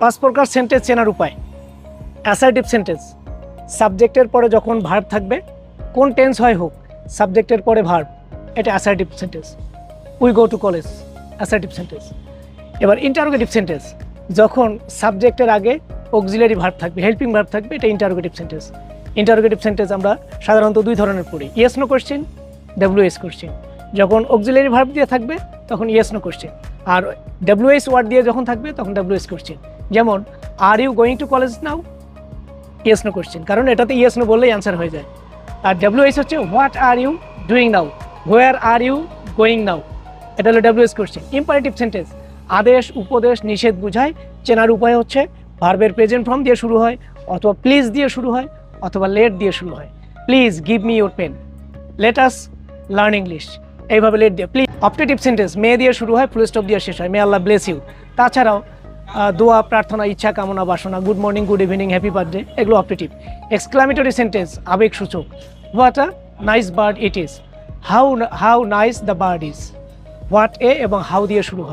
পাঁচ প্রকার সেন্টেন্স চেনার উপায়। অ্যাসার্টিভ সেন্টেন্স সাবজেক্টের পরে যখন ভার্ব থাকবে, কোন টেন্স হয় হোক সাবজেক্টের পরে ভার্ব এটা assertive sentence we go to college assertive sentence এবার ইন্টারোগেটিভ সেন্টেন্স যখন সাবজেক্টের আগে অক্সিলারি ভার্ব থাকবে হেল্পিং ভার্ব থাকবে, এটা ইন্টারোগেটিভ সেন্টেন্স ইন্টারোগেটিভ সেন্টেন্স আমরা সাধারণত দুই ধরনের পড়ি। Yes no question WS question যখন অক্সিলারি ভার্ব দিয়ে থাকবে, তখন ইয়েস নো কোশ্চেন আর ডাব্লিউএস ওয়ার্ড দিয়ে যখন থাকবে, তখন ডাব্লিউএস কোশ্চেন যেমন are you going to college now yes no question কারণ এটাতে ইয়েস নো বললেই অ্যান্সার হয়ে যায়। আর ডাব্লিউএস হচ্ছে what are you doing now where are you going now এটা হলো ডাব্লিউএস কোশ্চেন ইম্পারেটিভ সেন্টেন্স আদেশ, উপদেশ, নিষেধ বুঝায়। চেনার উপায় হচ্ছে ভার্বের প্রেজেন্ট ফর্ম দিয়ে শুরু হয়, অথবা প্লিজ দিয়ে শুরু হয়, অথবা লেট দিয়ে শুরু হয়। Please give me your pen let us learn English এইভাবে লেট দিয়ে প্লিজ অপটেটিভ সেন্টেন্স মে দিয়ে শুরু হয় ফুল স্টপ দিয়ে শেষ হয়। মে আল্লাহ ব্লেস ইউ তাছাড়াও দোয়া, প্রার্থনা, ইচ্ছা, কামনা, বাসনা good morning good evening happy birthday এগুলো অপটেটিভ এক্সক্লামেটরি সেন্টেন্স আবেগ সূচক। What a nice bird it is how how nice the bird is what a এবং হাউ দিয়ে শুরু হয়।